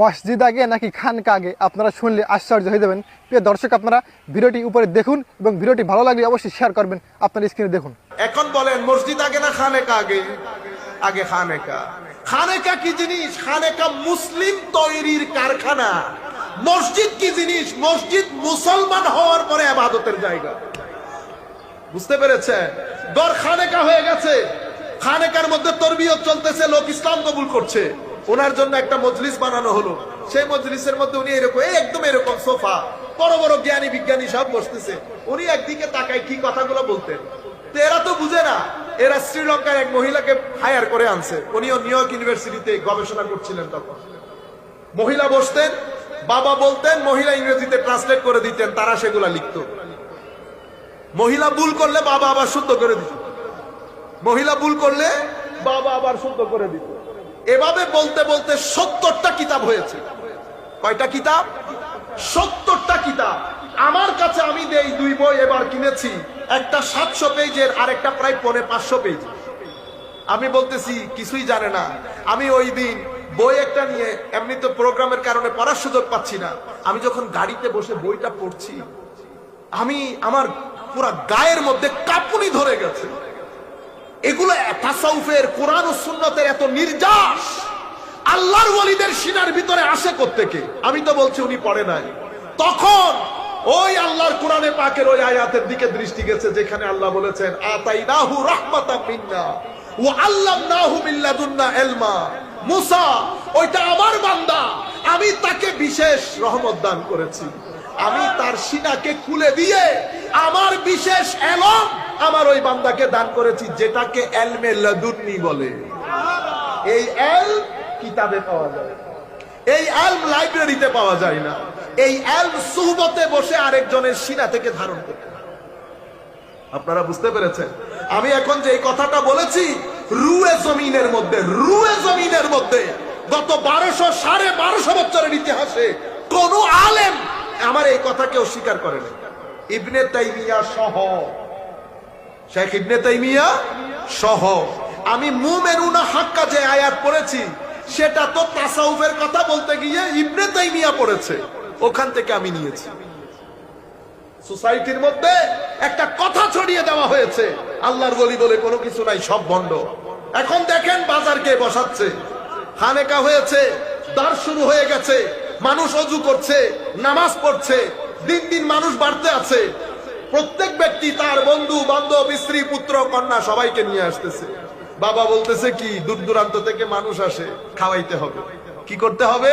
মসজিদ আগে নাকি খানকা আগে? আপনারা শুনলে আশ্চর্য হয়ে যাবেন। প্রিয় দর্শক, আপনারা ভিডিওটি উপরে দেখুন এবং ভিডিওটি ভালো লাগলে অবশ্যই শেয়ার করবেন। আপনার স্ক্রিনে দেখুন। এখন বলেন, মসজিদ আগে না খানেকা আগে? আগে খানেকা। খানেকা কি জিনিস? খানেকা মুসলিম তৈরির কারখানা। মসজিদ কি জিনিস? মসজিদ মুসলমান হওয়ার পরে আবাদতের জায়গা। বুঝতে পেরেছে গড় খানেকা হয়ে গেছে। খানেকার মধ্যে তরবিয়ত চলতেছে, লোক ইসলাম কবুল করছে। ওনার জন্য একটা মজলিস বানানো হলো। সেই মজলিসের মধ্যে উনি এরকম এই একদম এরকম সোফা। বড় বড় জ্ঞানী বিজ্ঞানী সব বসতেছে। উনি একদিকে তাকায় কি কথাগুলো বলতেন। এরা তো বুঝে না। এরা শ্রীলঙ্কার এক মহিলাকে হায়ার করে আনছে। উনিও নিউ ইয়র্ক ইউনিভার্সিটিতে গবেষণা করছিলেন তখন। মহিলা বসতেন, বাবা বলতেন, মহিলা ইংরেজিতে ট্রান্সলেট করে দিতেন, তারা সেগুলা লিখতো। মহিলা ভুল করলে বাবা আবার শুদ্ধ করে দিত। মহিলা ভুল করলে বাবা আবার শুদ্ধ করে দিত। এভাবে বলতে বলতে সত্তরটা কিতাব হয়েছে। কয়টা কিতাব? সত্তরটা কিতাব। আমার কাছে আমি দেই দুই বই এবার কিনেছি। একটা সাতশো পেজের আর একটা প্রায় পৌনে পাঁচশো পেজ আমি বলতেছি, কিছুই জানে না। আমি ওই দিন বই একটা নিয়ে, এমনি তো প্রোগ্রামের কারণে পড়ার সুযোগ পাচ্ছি না। আমি যখন গাড়িতে বসে বইটা পড়ছি, আমি আমার পুরা গায়ের মধ্যে কাঁপুনি ধরে গেছে। এগুলো তাসাউফের কোরআন ও সুন্নতের এত নির্যাস। আল্লাহর ওয়ালিদের সিনার ভিতরে আসে কোত্থেকে? আমি তো বলছি উনি পড়ে নাই। তখন ওই আল্লাহর কোরআনে পাকের ওই আয়াতের দিকে দৃষ্টি গেছে, যেখানে আল্লাহ বলেছেন, আতাইনাহু রাহমাতাম মিন্না ও আল্লামনাহু মিল্লাদুন্না ইলমা। মুসা, ওইটা আমার বান্দা, আমি তাকে বিশেষ রহমত দান করেছি। আমি তার সিনাকে খুলে দিয়ে আমার বিশেষ এলম আমার ওই বান্দাকে দান করেছি, যেটাকে এলমে লাদুন্নি বলে। এই এল কিতাবে পাওয়া যায়। এই এলম লাইব্রেরিতে পাওয়া যায় না। এই এলম সুহবতে বসে আরেকজনের সিনা থেকে ধারণ করতে আপনারা বুঝতে পেরেছেন? আমি এখন যে কথাটা বলেছি, রুয়ে জমিনের মধ্যে, রুয়ে জমিনের মধ্যে গত বারোশো সাড়ে বারোশো বছরের ইতিহাসে কোন আলেম আমার এই কথা কেউ স্বীকার করে না ইবনে তাইমিয়া সহ শেখ ইবনে তাইমিয়া সহ। আমি মুমেনুনা হাক্কা যে আয়াত পড়েছি, সেটা তো তাসাউফের কথা বলতে গিয়ে ইবনে তাইমিয়া পড়েছে। ওখান থেকে আমি নিয়েছি। সোসাইটির মধ্যে একটা কথা ছড়িয়ে দেওয়া হয়েছে, আল্লাহর গলি বলে কোনো কিছু নাই, সব বন্ধ। এখন দেখেন বাজার কে বসাচ্ছে। খানেকা হয়েছে দার শুরু হয়ে গেছে, মানুষ অজু করছে, নামাজ পড়ছে, দিন দিন মানুষ বাড়তে আছে। প্রত্যেক ব্যক্তি তার বন্ধু, বান্ধব, স্ত্রী, পুত্র, কন্যা সবাইকে নিয়ে আসতেছে। বাবা বলতেছে কি, দূর দূরান্ত থেকে মানুষ আসে, খাওয়াইতে হবে। কি করতে হবে?